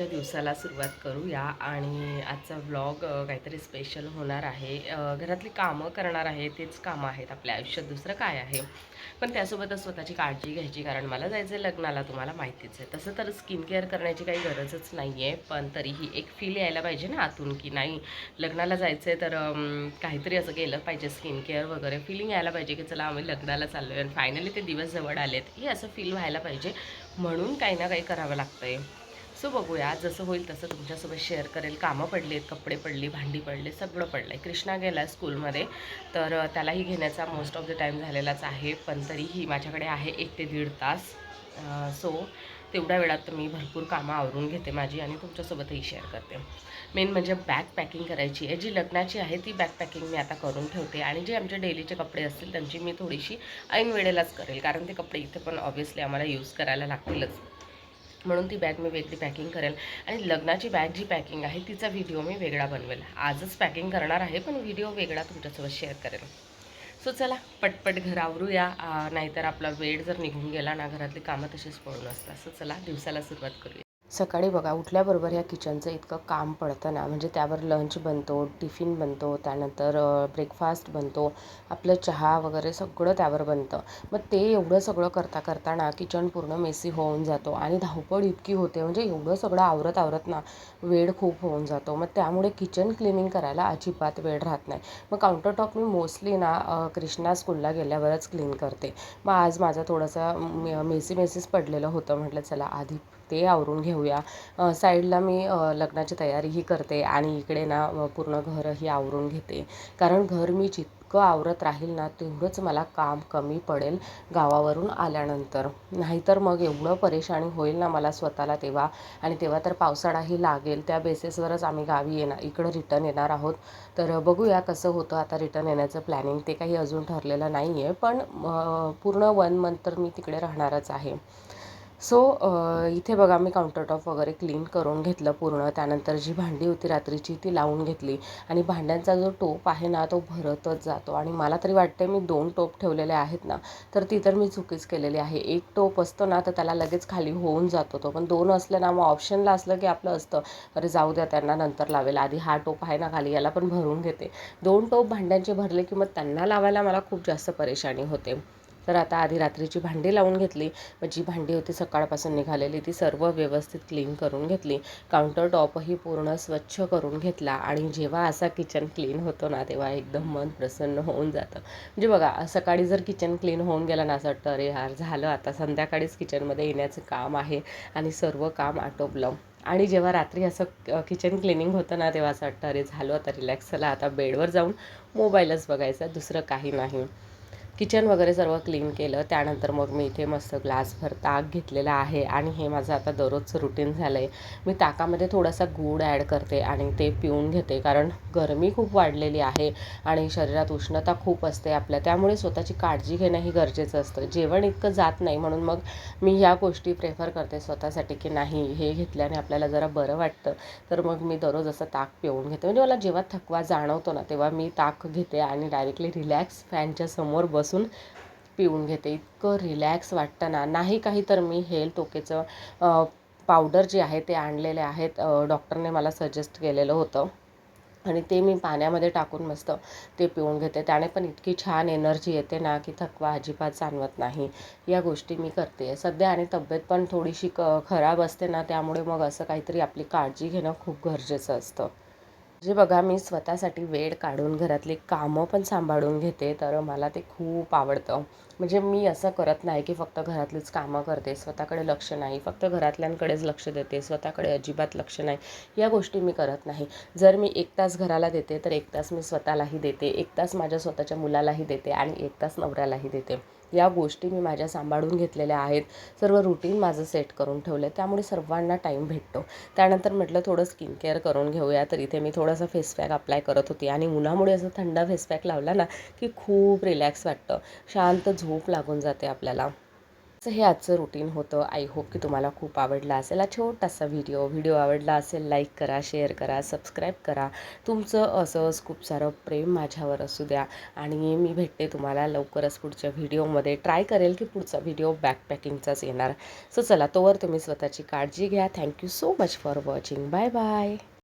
आजच्या दिवसाला सुरुवात करूया आणि आजचा व्लॉग काहीतरी स्पेशल होणार आहे. घरातली कामं करणार आहे तेच कामं आहेत आपल्या आयुष्यात. दुसरं काय आहे? पण त्यासोबतच स्वतःची काळजी घ्यायची कारण मला जायचं आहे लग्नाला तुम्हाला माहितीच आहे. तसं तर स्किन केअर करण्याची काही गरजच नाही आहे पण तरीही एक फील यायला पाहिजे ना आतून की नाही लग्नाला जायचं आहे तर काहीतरी असं केलं पाहिजे स्किन केअर वगैरे. फिलिंग यायला पाहिजे की चला आम्ही लग्नाला चाललो आहे आणि फायनली ते दिवस जवळ आलेत. हे असं फील व्हायला पाहिजे. म्हणून काही ना काही करावं लागतं आहे सो बघूया जसं होईल तसं तुमच्यासोबत शेअर करेल. कामं पडलीत कपडे पडली भांडी पडले सगळं पडलं आहे कृष्णा गेला स्कूलमध्ये तर त्यालाही घेण्याचा मोस्ट ऑफ द टाईम झालेलाच आहे पण तरीही माझ्याकडे आहे एक ते दीड तास. सो तेवढ्या वेळात मी भरपूर कामं आवरून घेते माझी आणि तुमच्यासोबतही शेअर करते. मेन म्हणजे बॅग पॅकिंग करायची आहे. जी लग्नाची आहे ती बॅग पॅकिंग मी आता करून ठेवते आणि जे आमचे डेलीचे कपडे असतील त्यांची मी थोडीशी ऐन वेळेलाच करेल. कारण ते कपडे इथे पण ऑब्व्हियसली आम्हाला यूज करायला लागतीलच. म्हणून ती बॅग मी वेगळी पॅकिंग करेल. आणि लग्नाची बॅग जी पॅकिंग आहे तिचा व्हिडिओ मी वेगळा बनवेल. आजच पॅकिंग करणार आहे पण व्हिडिओ वेगळा तुमच्यासोबत शेअर करेल. सो चला पटपट घर आवरूया. नाहीतर आपला वेळ जर निघून गेला ना घरातली कामं तशीच पडून असतात. सो चला दिवसाला सुरुवात करूया. सकाळी बघा उठल्याबरोबर ह्या किचनचं इतकं काम पडतं ना. म्हणजे त्यावर लंच बनतो टिफिन बनतो त्यानंतर ब्रेकफास्ट बनतो. आपलं चहा वगैरे सगळं त्यावर बनतं. मग ते एवढं सगळं करता करताना किचन पूर्ण मेसी होऊन जातो आणि धावपळ इतकी होते. म्हणजे एवढं सगळं आवरत आवरत ना वेळ खूप होऊन जातो. मग त्यामुळे किचन क्लिनिंग करायला अजिबात वेळ राहत नाही. मग काउंटरटॉप मी मोस्टली ना कृष्णा स्कूलला गेल्यावरच क्लीन करते. मग आज माझा थोडंसं मेसी मेसीच पडलेलं होतं. म्हटलं चला आधी ते आवरून घेऊया. साईडला मी लग्नाची तयारीही करते आणि इकडे ना पूर्ण घरही आवरून घेते. कारण घर मी जितकं आवरत राहील ना तेवढंच मला काम कमी पडेल गावावरून आल्यानंतर. नाहीतर मग एवढं परेशानी होईल ना मला स्वतःला तेव्हा. आणि तेव्हा तर पावसाळाही लागेल त्या बेसिसवरच आम्ही गावी येणार इकडं रिटर्न येणार आहोत. तर बघूया कसं होतं आता रिटर्न येण्याचं प्लॅनिंग ते काही अजून ठरलेलं नाही आहे पण पूर्ण वन मंथ तर मी तिकडे राहणारच आहे. सो इथे बघा मी काउंटरटॉप वगैरे क्लीन करून घेतलं पूर्ण. त्यानंतर जी भांडी होती रात्रीची ती लावून घेतली. आणि भांड्यांचा जो टोप आहे ना तो भरतच जातो. आणि मला तरी वाटते मी दोन टोप ठेवलेले आहेत ना तर ती तर मी चुकीच केलेली आहे. एक टोप असतो ना तर त्याला लगेच खाली होऊन जातो तो. पण दोन असलं ना मग ऑप्शनला असलं की आपलं असतं. अरे जाऊ द्या त्यांना नंतर लावेल आधी हा टोप आहे ना खाली याला पण भरून घेते. दोन टोप भांड्यांचे भरले की मग त्यांना लावायला मला खूप जास्त परेशानी होते. तर आता आधी रात्रीची भांडी लावून घेतली. मग जी भांडी होती सकाळपासून निघालेली ती सर्व व्यवस्थित क्लीन करून घेतली. काउंटर टॉपही पूर्ण स्वच्छ करून घेतला. आणि जेव्हा असा किचन क्लीन होतो ना तेव्हा एकदम मन प्रसन्न होऊन जातं. म्हणजे बघा सकाळी जर किचन क्लीन होऊन गेलं ना असं वाटतं अरे यार झालं आता. संध्याकाळीच किचनमध्ये येण्याचं काम आहे आणि सर्व काम आटोपलं. आणि जेव्हा रात्री असं किचन क्लिनिंग होतं ना तेव्हा असं वाटतं अरे झालं आता रिलॅक्स झाला आता बेडवर जाऊन मोबाईलच बघायचा दुसरं काही नाही. किचन वगैरे सर्व क्लीन केलं. त्यानंतर मग मी इथे मस्त ग्लासभर ताक घेतलेला आहे आणि हे माझं आता दररोजचं रुटीन झालं आहे मी ताकामध्ये थोडासा गूळ ॲड करते आणि ते पिऊन घेते कारण गरमी खूप वाढलेली आहे आणि शरीरात उष्णता खूप असते आपल्या. त्यामुळे स्वतःची काळजी घेणं ही गरजेचं असतं. जेवण इतकं जात नाही म्हणून मग मी ह्या गोष्टी प्रेफर करते स्वतःसाठी की नाही हे घेतल्याने आपल्याला जरा बरं वाटतं. तर मग मी दररोज असं ताक पिऊन घेते. म्हणजे मला जेव्हा थकवा जाणवतो ना तेव्हा मी ताक घेते आणि डायरेक्टली रिलॅक्स फॅनच्या समोर बस बसून पिऊन घेते. इतकं रिलॅक्स वाटतं ना नाही काही तर मी हेल टोकेचं पावडर जे आहे ते आणलेले आहेत डॉक्टरने मला सजेस्ट केलेलं होतं. आणि ते मी पाण्यामध्ये टाकून मस्त ते पिऊन घेते. त्याने पण इतकी छान एनर्जी येते ना की थकवा अजिबात जाणवत नाही. या गोष्टी मी करते. सध्या आणि तब्येत पण थोडीशी क खराब असते ना त्यामुळे मग असं काहीतरी आपली काळजी घेणं खूप गरजेचं असतं. जे बघा मी स्वतःसाठी वेळ काढून घरातली कामं पण सांभाळून घेते तर मला ते खूप आवडतं. म्हणजे मी असं करत नाही की फक्त घरातलीच कामं करते स्वतःकडे लक्ष नाही. फक्त घरातल्यांकडेच लक्ष देते स्वतःकडे अजिबात लक्ष नाही. या गोष्टी मी करत नाही. जर मी एक तास घराला देते तर एक तास मी स्वतःलाही देते. एक तास माझ्या स्वतःच्या मुलालाही देते आणि एक तास नवऱ्यालाही देते. या गोष्टी मी माझ्या सांभाळून घेतलेल्या आहेत. सर्व रुटीन माझं सेट करून ठेवलं आहे त्यामुळे सर्वांना टाईम भेटतो. त्यानंतर म्हटलं थोडं स्किन केअर करून घेऊया. तर इथे मी थोडंसं फेस पॅक अप्लाय करत होती. आणि उन्हामुळे असं थंड फेस पॅक लावला ना की खूप रिलॅक्स वाटतं. शांत झोप लागून जाते आपल्याला. असं हे आजचं रुटीन होतं. आय होप की तुम्हाला खूप आवडला असेल. हा छोटासा व्हिडिओ व्हिडिओ आवडला असेल लाईक करा शेअर करा सबस्क्राईब करा. तुमचं असंच खूप सारं प्रेम माझ्यावर असू द्या. आणि मी भेटते तुम्हाला लवकरच पुढच्या व्हिडिओमध्ये ट्राय करेल की पुढचा व्हिडिओ बॅकपॅकिंगचाच येणार. सो चला तोवर तुम्ही स्वतःची काळजी घ्या. Thank you so much for watching bye bye